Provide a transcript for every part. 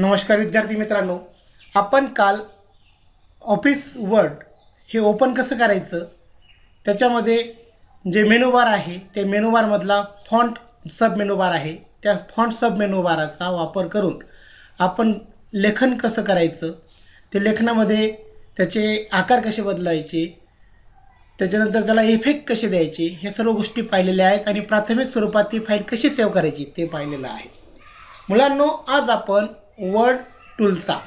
नमस्कार विद्यार्थी मित्रांनो आपण काल ऑफिस वर्ड हे ओपन कसं करायचं? त्याच्यामध्ये जे मेनू बार आहे ते मेनू बारमधला फॉन्ट सब मेनू बार आहे. त्या फॉन्ट सब मेनूबाराचा वापर करून आपण लेखन कसं करायचं? ते लेखनामध्ये त्याचे आकार कसे बदलायचे? त्याच्यानंतर त्याला इफेक्ट कसे द्यायचे? ह्या सर्व गोष्टी पाहिलेल्या आहेत आणि प्राथमिक स्वरूपात ती फाईल कशी सेव्ह करायची ते पाहिलेलं आहे. मुलांनो आज आपण वर्ड टूलचा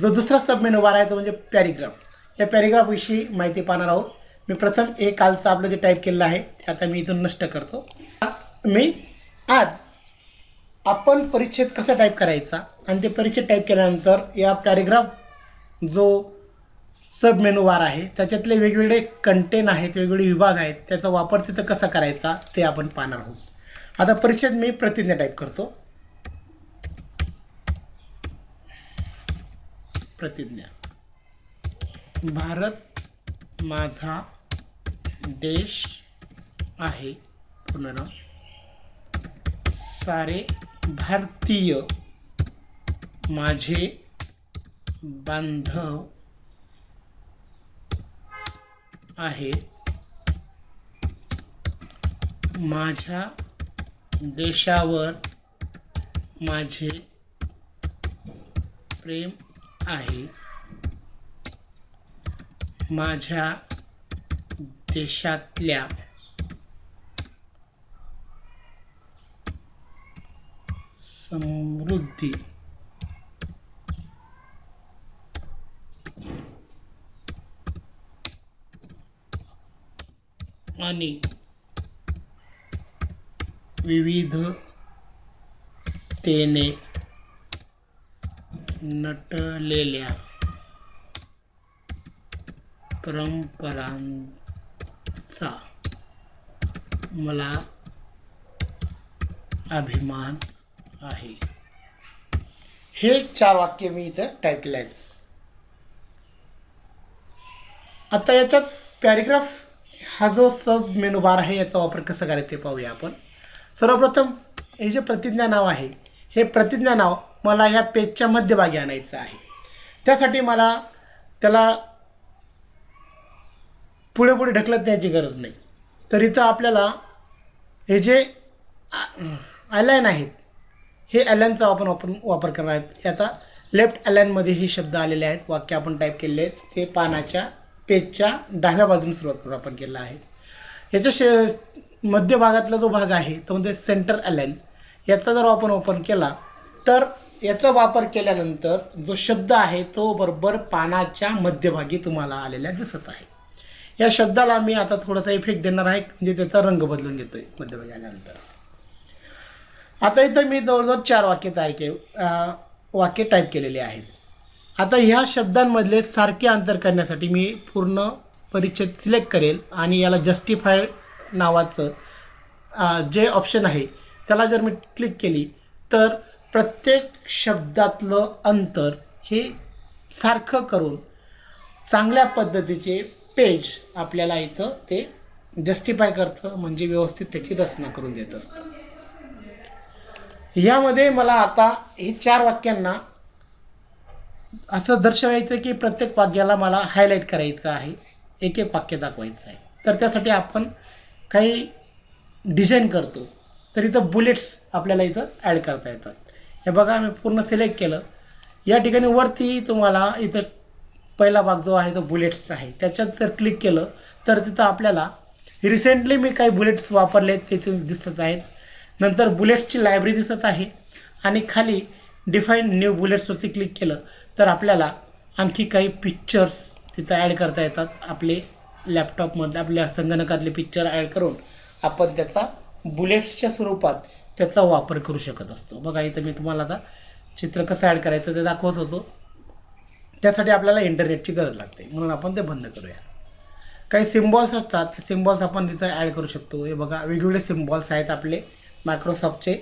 जो दुसरा सबमेनू बार आहे तो म्हणजे पॅरिग्राफ या पॅरिग्राफविषयी माहिती पाहणार आहोत. मी प्रथम एक कालचं आपलं जे टाईप केलेलं आहे ते आता मी इथून नष्ट करतो. मी आज आपण परिच्छेद कसा टाईप करायचा आणि ते परिच्छेद टाईप केल्यानंतर या पॅरेग्राफ जो सब मेनू बार आहे त्याच्यातले वेगवेगळे कंटेन आहेत वेगवेगळे विभाग आहेत त्याचा वापर तिथं कसा करायचा ते आपण पाहणार आहोत. आता परिच्छेद मी प्रतिज्ञा टाईप करतो. प्रतिज्ञा. भारत माझा देश आहे. पुनर. सारे भारतीय माझे बांधव आहेत. माझ्या देशावर माझे प्रेम आहे. माझ्या देशातल्या समृद्धी आणि विविधतेने नटलेल्या परंपरांचा मला अभिमान आहे. हे चार वाक्य मी इथं टाईप केले आहेत. आता याच्यात पॅरेग्राफ हा जो सब मेनू बार आहे याचा वापर कसा करायचा ते पाहूया आपण. सर्वप्रथम हे जे प्रतिज्ञा नाव आहे हे प्रतिज्ञा नाव मला ह्या पेजच्या मध्यभागी आणायचं आहे. त्यासाठी मला त्याला पुढे पुढे ढकलत न्यायची गरज नाही. तर इथं आपल्याला हे जे आयलाईन आहेत हे अलाईनचा आपण वापर वापर करणार आहेत. आता लेफ्ट अलाईनमध्ये हे शब्द आलेले आहेत. वाक्य आपण टाईप केलेले आहेत. ते पानाच्या पेजच्या डाव्या बाजूने सुरुवात करून आपण केलं आहे. याच्या शे मध्यभागातला जो भाग आहे तो म्हणजे सेंटर अलाईन याचा जर आपण ओपन केला तर याचा वापर केल्यानंतर जो शब्द आहे तो बरोबर पानाच्या मध्यभागी तुम्हाला आलेला दिसत आहे. या शब्दाला मी आता थोडासा इफेक्ट देणार आहे म्हणजे त्याचा रंग बदलून घेतोय मध्यभागी आल्यानंतर. आता इथं मी जवळजवळ चार वाक्य तयार के वाक्य टाईप केलेले आहेत. आता ह्या शब्दांमधले सारखे अंतर करण्यासाठी मी पूर्ण परिच्छेद सिलेक्ट करेल आणि याला जस्टिफाय नावाचं जे ऑप्शन आहे त्याला जर मी क्लिक केली तर प्रत्येक शब्दातलं अंतर हे सारखं करून चांगल्या पद्धतीचे पेज आपल्याला इथं ते जस्टिफाय करतं म्हणजे व्यवस्थित त्याची रचना करून देत असतं. यामध्ये मला आता हे चार वाक्यांना असं दर्शवायचं की प्रत्येक वाक्याला मला हायलाईट करायचं आहे एक एक वाक्य दाखवायचं आहे. तर त्यासाठी आपण काही डिझाईन करतो तर इथं बुलेट्स आपल्याला इथं ॲड करता येतात. हे बघा मी पूर्ण सिलेक्ट केलं. या ठिकाणी वरती तुम्हाला इथं पहिला भाग जो आहे तो बुलेट्स आहे. त्याच्यात जर क्लिक केलं तर तिथं आपल्याला रिसेंटली मी काही बुलेट्स वापरले ते दिसत आहेत. नंतर बुलेट्सची लायब्ररी दिसत आहे आणि खाली डिफाईन न्यू बुलेट्सवरती क्लिक केलं तर आपल्याला आणखी काही पिक्चर्स तिथं ॲड करता येतात. आपले लॅपटॉपमधले आपल्या संगणकातले पिक्चर ॲड करून आपण त्याचा बुलेट्सच्या स्वरूपात त्याचा वापर करू शकत असतो. बघा इथं मी तुम्हाला आता चित्र कसं ॲड करायचं ते दाखवत होतो. त्यासाठी आपल्याला इंटरनेटची गरज लागते. म्हणून आपण ते बंद करूया. काही सिम्बॉल्स असतात. ते सिम्बॉल्स आपण तिथं ॲड करू शकतो. हे बघा वेगवेगळे सिम्बॉल्स आहेत आपले. मायक्रोसॉफ्टचे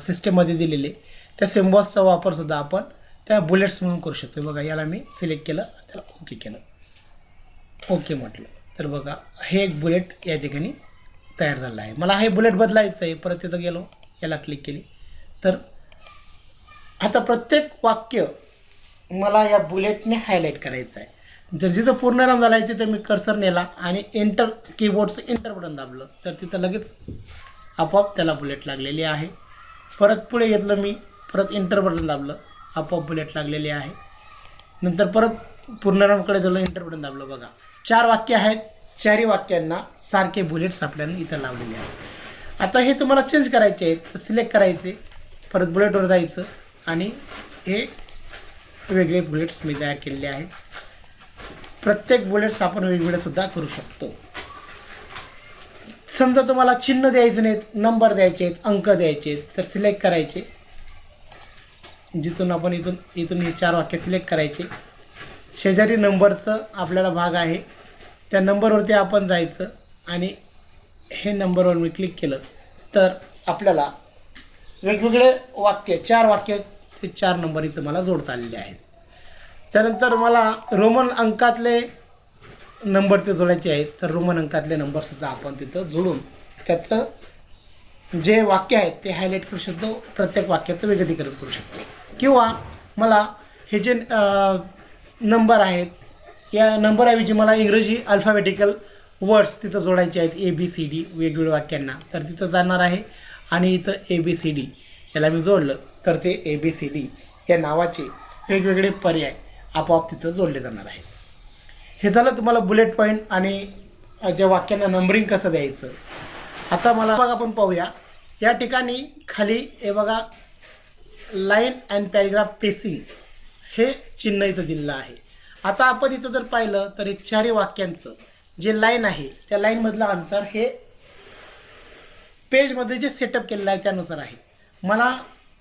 सिस्टममध्ये दिलेले. त्या सिम्बॉल्सचा वापरसुद्धा आपण त्या बुलेट्स म्हणून करू शकतो. बघा याला मी सिलेक्ट केलं. त्याला ओके केलं. ओके म्हटलं. तर बघा हे एक बुलेट या ठिकाणी तयार झालं आहे. मला हे बुलेट बदलायचं आहे. परत तिथं गेलो याला क्लिक केली. तर आता प्रत्येक वाक्य मला या बुलेटने हायलाईट करायचं आहे. जर जिथं पूर्णराम झाला आहे तिथं मी कर्सर नेला आणि एंटर कीबोर्डचं एंटर बटन दाबलं तर तिथं लगेच आपोआप त्याला बुलेट लागलेली आहे. परत पुढे घेतलं मी परत एंटर बटन दाबलं आपोआप बुलेट लागलेली आहे. नंतर परत पूर्णरामकडे दिलं एंटर बटन दाबलं. बघा चार वाक्य आहेत. चारही वाक्यांना सारखे बुलेट्स आपल्याला इथं लावलेले आहेत. आता हे तुम्हाला चेंज करायचे आहेत तर सिलेक्ट करायचे परत बुलेटवर जायचं आणि हे वेगळे बुलेट्स मी तयार केलेले आहेत. प्रत्येक बुलेट्स आपण वेगवेगळेसुद्धा करू शकतो. समजा तुम्हाला चिन्ह द्यायचं नाहीत नंबर द्यायचे आहेत अंक द्यायचे आहेत तर सिलेक्ट करायचे. जिथून आपण इथून इथून हे चार वाक्य सिलेक्ट करायचे. शेजारी नंबरचं आपल्याला भाग आहे. त्या नंबरवरती आपण जायचं आणि हे नंबरवर मी क्लिक केलं. तर आपल्याला वेगवेगळे वाक्य चार वाक्य ते चार नंबर इथं मला जोडता आलेले आहेत. त्यानंतर मला रोमन अंकातले नंबर ते जोडायचे आहेत. तर रोमन अंकातले नंबरसुद्धा आपण तिथं जोडून त्याचं जे वाक्य आहेत ते हायलाईट करू शकतो. प्रत्येक वाक्याचं विगतीकरण करू शकतो. किंवा मला हे जे नंबर आहेत या नंबरऐवजी मला इंग्रजी अल्फाबेटिकल वर्ड्स तिथं जोडायचे आहेत ए बी सी डी वेगवेगळ्या वाक्यांना. तर तिथं जाणार आहे आणि इथं ए बी सी डी याला मी जोडलं. तर ते ए बी सी डी या नावाचे वेगवेगळे पर्याय आपोआप तिथं जोडले जाणार आहेत. हे झालं तुम्हाला बुलेट पॉईंट आणि ज्या वाक्यांना नंबरिंग कसं द्यायचं. आता मला बघा आपण पाहूया. या ठिकाणी खाली हे बघा लाईन अँड पॅरेग्राफ पेसिंग हे चिन्ह इथं दिलेलं आहे. आता आपण इथं जर पाहिलं तर हे चारही वाक्यांचं जे लाईन आहे त्या लाईनमधलं अंतर हे पेजमध्ये जे सेटअप केलेलं आहे त्यानुसार आहे. मला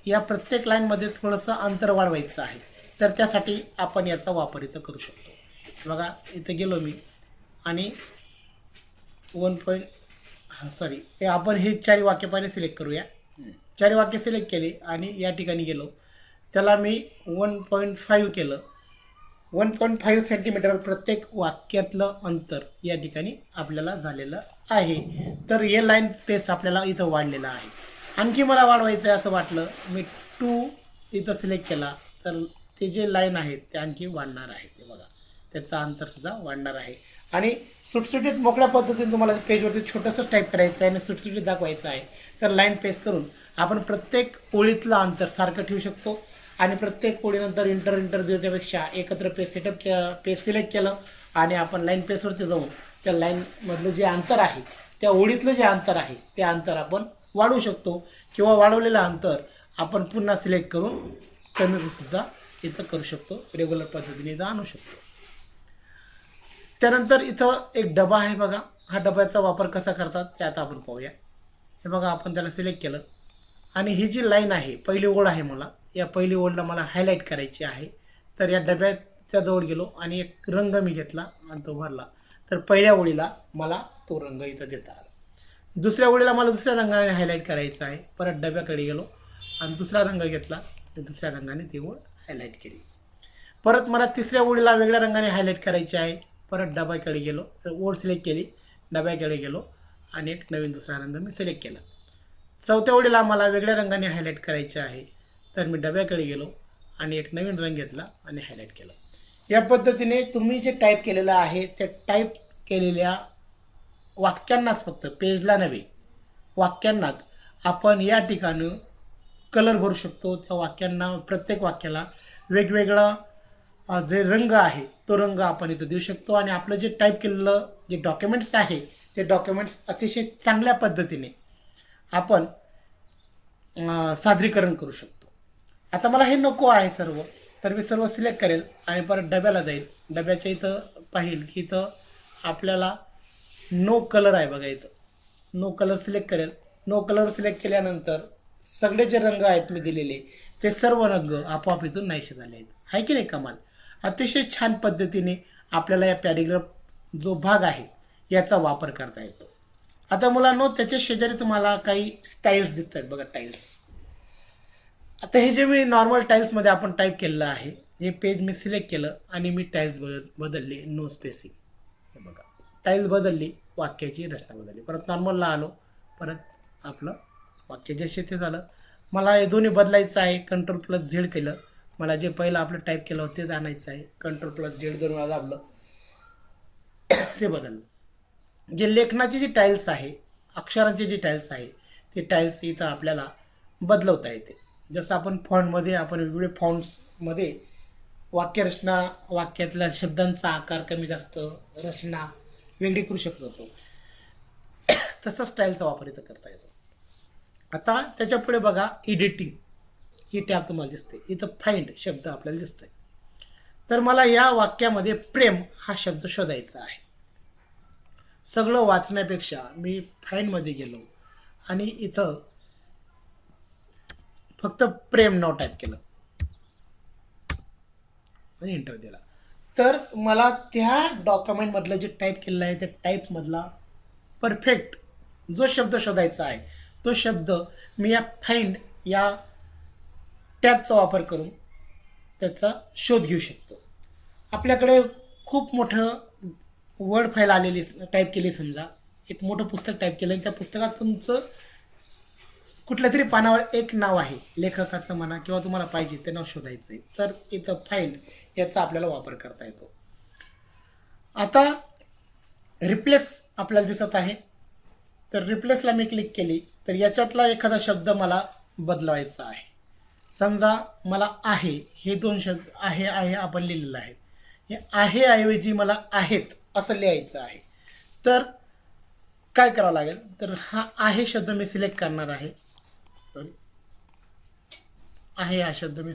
या प्रत्येक लाईनमध्ये थोडंसं अंतर वाढवायचं आहे. तर त्यासाठी आपण याचा वापर इथं करू शकतो. बघा इथं गेलो मी आणि वन पॉईंट हां सॉरी हे आपण हे चारी वाक्य पहिले सिलेक्ट करूया. चारी वाक्य सिलेक्ट केले आणि या ठिकाणी गेलो. त्याला मी वन पॉईंट फाईव्ह केलं. वन पॉईंट फाईव्ह सेंटीमीटर प्रत्येक वाक्यातलं अंतर या ठिकाणी आपल्याला झालेलं आहे. तर हे लाईन स्पेस आपल्याला इथं वाढलेला आहे. आणखी मला वाढवायचं आहे असं वाटलं मी टू इथं सिलेक्ट केला तर ते जे लाईन आहेत ते आणखी वाढणार आहे ते बघा. त्याचं अंतरसुद्धा वाढणार आहे. आणि सुटसुटीत मोकळ्या पद्धतीने तुम्हाला पेजवरती छोटंसं टाईप करायचं आहे आणि सुटसुटीत दाखवायचं आहे. तर लाईन पेस करून आपण प्रत्येक ओळीतलं अंतर सारखं ठेवू शकतो. आणि प्रत्येक पोळीनंतर इंटर इंटर देण्यापेक्षा एकत्र पेज सेटअप के पेज सिलेक्ट केलं आणि आपण लाईन पेजवरती जाऊन त्या लाईनमधलं जे अंतर आहे त्या ओळीतलं जे अंतर आहे ते अंतर आपण वाढवू शकतो. किंवा वाढवलेलं अंतर आपण पुन्हा सिलेक्ट करून कमी सुद्धा इथं करू शकतो. रेग्युलर पद्धतीने इथं आणू शकतो. त्यानंतर इथं एक डबा आहे बघा. हा डब्याचा वापर कसा करतात ते आता आपण पाहूया. हे बघा आपण त्याला सिलेक्ट केलं. आणि ही जी लाईन आहे पहिली ओळ आहे मला. या पहिली ओळला मला हायलाईट करायची आहे. तर या डब्याच्या जवळ गेलो आणि एक रंग मी घेतला आणि तो भरला. तर पहिल्या ओळीला मला तो रंग इथं देता आला. दुसऱ्या ओळीला मला दुसऱ्या रंगाने हायलाईट करायचं आहे. परत डब्याकडे गेलो आणि दुसरा रंग घेतला. दुसऱ्या रंगाने ती ओळ हायलाईट केली. परत मला तिसऱ्या ओळीला वेगळ्या रंगाने हायलाईट करायची आहे. परत डब्याकडे गेलो. ओळ सिलेक्ट केली. डब्याकडे गेलो आणि एक नवीन दुसरा रंग मी सिलेक्ट केला. चौथ्या ओळीला मला वेगळ्या रंगाने हायलाईट करायचे आहे. तर मी डब्याकडे गेलो आणि एक नवीन रंग घेतला आणि हायलाईट केला. या पद्धतीने तुम्ही जे टाईप केलेलं आहे त्या टाईप केलेल्या वाक्यांनाच फक्त पेजला नव्हे वाक्यांनाच आपण या ठिकाणी कलर भरू शकतो. त्या वाक्यांना प्रत्येक वाक्याला वेगवेगळा जे रंग आहे तो रंग आपण इथं देऊ शकतो. आणि आपलं जे टाईप केलेलं जे डॉक्युमेंट्स आहे ते डॉक्युमेंट्स अतिशय चांगल्या पद्धतीने आपण सादरीकरण करू शकतो. आता मला हे नको आहे सर्व. तर मी सर्व सिलेक्ट करेल आणि परत डब्याला जाईल. डब्याच्या इथं पाहिल की इथं आपल्याला नो कलर आहे बघा इथं. नो कलर सिलेक्ट करेल. नो कलर सिलेक्ट केल्यानंतर सगळे जे रंग आहेत मी दिलेले. ते सर्व रंग आपोआप इथून नाहीसे झाले आहेत. आहे की नाही कमाल? अतिशय छान पद्धतीने आपल्याला या पॅरेग्राफ जो भाग आहे याचा वापर करता येतो. आता मुलांनो त्याच्या शेजारी तुम्हाला काही स्टाईल्स दिसत आहेत बघा टाईल्स आता हे जे मी नॉर्मल टाईल्समध्ये आपण टाईप केलेलं आहे हे पेज मी सिलेक्ट केलं आणि मी टाईल्स बद बदलली नो स्पेसिंग हे बघा. टाईल्स बदलली वाक्याची रचना बदलली. परत नॉर्मलला आलो परत आपलं वाक्य जसे ते झालं. मला हे दोन्ही बदलायचं आहे कंट्रोल प्लस झेड केलं. मला जे पहिलं आपलं टाईप केलं होतं तेच आणायचं आहे. कंट्रोल प्लस झेड दोन मला दाबलं ते बदललं. जे लेखनाची जी टाईल्स आहे अक्षरांची जी टाईल्स आहे ती टाईल्स इथं आपल्याला बदलवता येते. जसं आपण फॉन्टमध्ये आपण वेगवेगळे फॉन्ट्समध्ये वाक्यरचना वाक्यातल्या शब्दांचा आकार कमी जास्त रचना वेगळी करू शकतो तो. तसा स्टाईलचा वापर इथं करता येतो. आता त्याच्या पुढे बघा एडिटिंग ही टॅब तुम्हाला दिसते. इथं फाइंड शब्द आपल्याला दिसतंय. तर मला या वाक्यामध्ये प्रेम हा शब्द शोधायचा आहे. सगळं वाचण्यापेक्षा मी फाईंडमध्ये गेलो आणि इथं फक्त प्रेम नाव टाईप केलं. आणि इंटर दिला. तर मला त्या डॉक्युमेंटमधलं जे टाईप केलेलं आहे त्या टाईपमधला परफेक्ट जो शब्द शोधायचा आहे तो शब्द मी या फाईंड या टॅबचा वापर करून त्याचा शोध घेऊ शकतो. आपल्याकडे खूप मोठं वर्ड फाईल आलेली टाईप केली समजा. एक मोठं पुस्तक टाईप केलं आणि त्या पुस्तकात तुमचं कुठल्या तरी पानावर एक नाव आहे लेखकाचं म्हणा किंवा तुम्हाला पाहिजे ते नाव शोधायचं आहे तर इथं फाईल याचा आपल्याला वापर करता येतो. आता रिप्लेस आपल्याला दिसत आहे. तर रिप्लेसला मी क्लिक केली तर याच्यातला एखादा शब्द मला बदलवायचा आहे. समजा मला आहे हे दोन शब्द आहे आहे आपण लिहिलेलं आहे. हे आहे ऐवजी मला आहेत असं लिहायचं आहे. तर काय करावं लागेल? तर हा आहे शब्द मी सिलेक्ट करणार आहे. आहे हा शब्द मी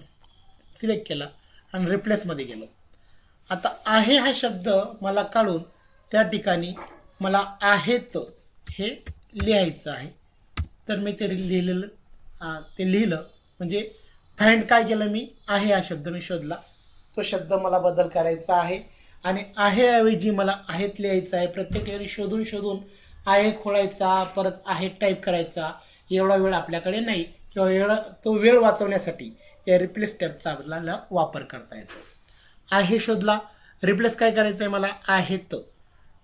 सिलेक्ट केला आणि रिप्लेसमध्ये गेलो. आता आहे हा शब्द मला काढून त्या ठिकाणी मला आहेत हे लिहायचं आहे. तर मी ते लिहिलेलं ते लिहिलं. म्हणजे फाइंड काय केलं मी? आहे हा शब्द मी शोधला. तो शब्द मला बदल करायचा आहे. आणि आहे ऐवजी मला आहेत लिहायचं आहे. प्रत्येक ठिकाणी शोधून शोधून आहे खोळायचा परत आहे टाईप करायचा. एवढा वेळ आपल्याकडे नाही. किंवा वेळ तो वेळ वाचवण्यासाठी या रिप्लेस टॅबचा आपल्याला वापर करता येतो. आहे शोधला रिप्लेस काय करायचं आहे मला आहेत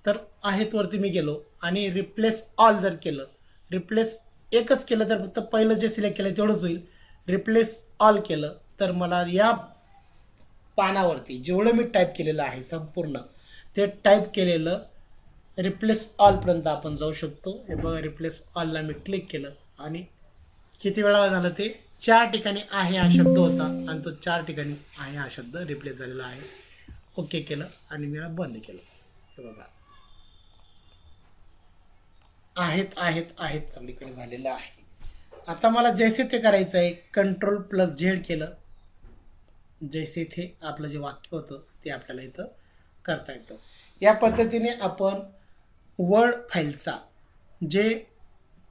तर आहेत वरती मी गेलो आणि रिप्लेस ऑल जर केलं रिप्लेस एकच केलं तर फक्त पहिलं जे सिलेक्ट केलं तेवढंच होईल. रिप्लेस ऑल केलं तर मला या पानावरती जेवढं मी टाईप केलेलं आहे संपूर्ण ते टाईप केलेलं रिप्लेस ऑलपर्यंत आपण जाऊ शकतो. हे बघा रिप्लेस ऑलला मी क्लिक केलं आणि किती वेळा झालं ते? चार ठिकाणी आहे हा शब्द होता आणि तो चार ठिकाणी आहे हा शब्द रिप्लेस झालेला आहे. ओके केलं आणि मी बंद केलं. हे बघा. आहेत आहेत आहेत सगळीकडे झालेलं आहे. आता मला जैसे ते करायचं आहे. कंट्रोल प्लस झेड केलं. जैसे थे आपलं जे वाक्य होतं ते आपल्याला इथं करता येतं. या पद्धतीने आपण वर्ड फाईलचा जे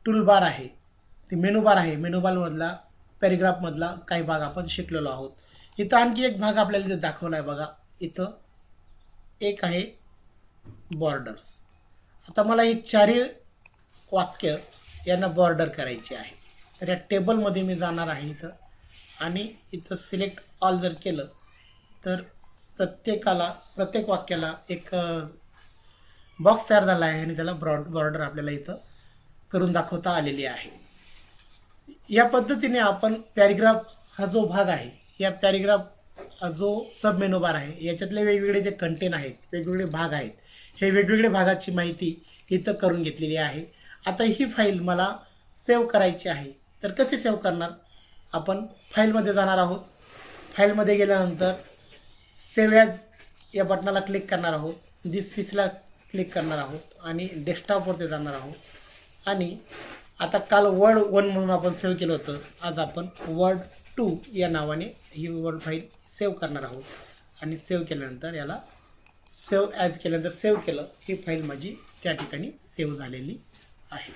टूलबार आहे ते मेनूबार आहे. मेनूबारमधला पॅरेग्राफमधला काही भाग आपण शिकलेलो आहोत. इथं आणखी एक भाग आपल्याला इथं दाखवला आहे बघा. इथं एक आहे बॉर्डर्स आता मला हे चारही वाक्य यांना बॉर्डर करायची आहे. तर या टेबलमध्ये मी जाणार आहे इथं. आणि इथं सिलेक्ट ऑल जर केलं तर प्रत्येकाला प्रत्येक वाक्याला एक बॉक्स तयार झाला आहे आणि त्याला ब्रॉड बॉर्डर आपल्याला इथं करून दाखवता आलेली आहे. या पद्धतीने आपण पॅरेग्राफ हा जो भाग आहे या पॅरेग्राफ हा जो सब मेनू बार आहे याच्यातले वेगवेगळे जे कंटेन आहेत वेगवेगळे भाग आहेत हे वेगवेगळे भागाची माहिती इथं करून घेतलेली आहे. आता ही फाईल मला सेव्ह करायची आहे. तर कसे सेव्ह करणार? आपण फाईलमध्ये जाणार आहोत. फाईलमध्ये गेल्यानंतर सेव्ह ॲज या बटनाला क्लिक करणार आहोत. दिस पीसला क्लिक करणार आहोत आणि डेस्कटॉपवरती जाणार आहोत. आणि आता काल वर्ड वन म्हणून आपण सेव्ह केलं होतं. आज आपण वर्ड टू या नावाने ही वर्ड फाईल सेव्ह करणार आहोत. आणि सेव्ह केल्यानंतर याला सेव्ह ॲज केल्यानंतर सेव्ह केलं ही फाईल माझी त्या ठिकाणी सेव्ह झालेली आहे.